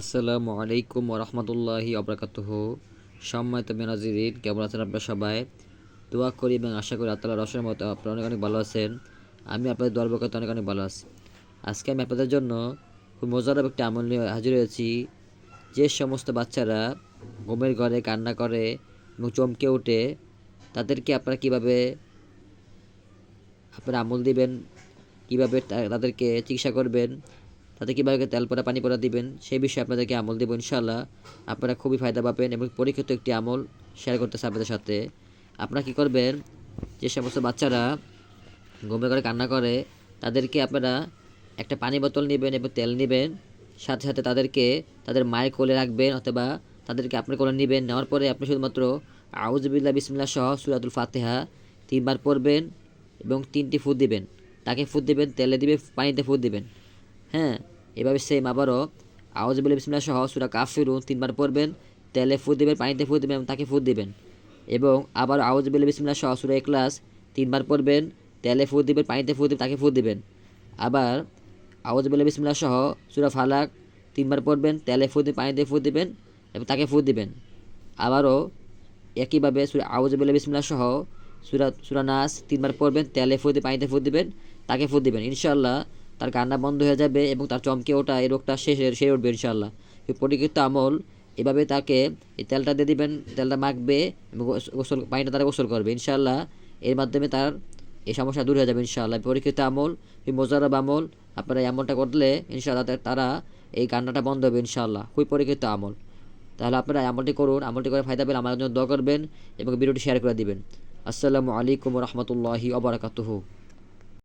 আসসালামু আলাইকুম রহমতুল্লাহি অবরাকাতুহ সম্মানিত বেনাজিরিন কেমন আছেন আপনারা সবাই? দোয়া করি এবং আশা করি আত্মালা রসের মতো আপনারা অনেক অনেক ভালো আছেন। আমি আপনাদের দোয়ার বকাতে অনেক অনেক ভালো আছি। আজকে আমি আপনাদের জন্য খুব মজার একটি আমল নিয়ে হাজির হয়েছি। যে সমস্ত বাচ্চারা ঘুমের ঘরে, কান্না করে এবং চমকে ওঠে, তাদেরকে আপনারা কীভাবে আপনারা আমল দিবেন, কীভাবে তাদেরকে চিকিৎসা করবেন তাতে কীভাবে তেল পরা পানি পরা দিবেন, সেই বিষয়ে আপনাদেরকে আমল দেবো ইনশাল্লাহ আপনারা খুবই ফায়দা পাবেন এবং পরীক্ষিত একটি আমল শেয়ার করতেছে আপনাদের সাথে। আপনারা কী করবেন, যে সমস্ত বাচ্চারা ঘুমে করে কান্না করে, তাদেরকে আপনারা একটা পানি বোতল নেবেন এবং তেল নেবেন। সাথে সাথে তাদেরকে তাদের মায়ের কোলে রাখবেন অথবা তাদেরকে আপনার কোলে নেবেন। নেওয়ার পরে আপনি শুধুমাত্র আউজবিল্লা বিসমিল্লা সহ সুরাতুল ফাতেহা তিনবার পড়বেন এবং তিনটি ফুট দিবেন। তাকে ফুট দিবেন, তেলে দিবে পানিতে ফুট দিবেন। হ্যাঁ এভাবে সেম আবারও। আওয়াজ বলে বিসমিল্লাহ সহ সুরা কাফিরুন তিনবার পড়বেন, তেলে ফুট দিবেন, পানিতে ফুট দিবেন এবং তাকে ফুট দিবেন। এবং আবার আওয়াজ বলে বিসমিল্লাহ সহ সুরা ক্লাস তিনবার পড়বেন, তেলে ফুট দিবেন, পানিতে ফুট দিবেন, তাকে ফুট দেবেন। আবার আওয়াজ বলে বিসমিল্লাহ সহ সুরা ফালাক তিনবার পড়বেন, তেলে ফুট দিবেন, পানিতে ফুট দিবেন এবং তাকে ফুট দিবেন। আবারও একইভাবে সুরা আউজ বলে বিসমিল্লাহ সহ সুরা সুরা নাস তিনবার পড়বেন, তেলে ফুট দিয়ে পানিতে ফুট দিবেন, তাকে ফুট দিবেন। ইনশাল্লাহ তার কান্না বন্ধ হয়ে যাবে এবং তার চমকে ওঠা এই রোগটা শেষ সেরে উঠবে ইনশাল্লাহ এই পরীক্ষিত আমল এভাবে তাকে এই তেলটা দিয়ে দিবেন, তেলটা মাখবে এবং গোস- গোসল পানিটা তারা গোসল করবে। ইনশাল্লাহ এর মাধ্যমে তার এই সমস্যা দূর হয়ে যাবে ইনশাআল্লাহ। পরীক্ষিত আমল, এই মোজারব আমল আপনারা এই আমলটা করলে ইনশাআল্লাহ তা- তারা এই কান্নাটা বন্ধ হবে ইনশাআল্লাহ। খুবই পরীক্ষিত আমল। তাহলে আপনারা আমলটি করুন, আমলটি করে ফায়দা পেলে আমার জন্য দোয়া করবেন এবং ভিডিওটি শেয়ার করে দিবেন। আসসালামু আলাইকুম রহমতুল্লাহি অবরাকাতুহু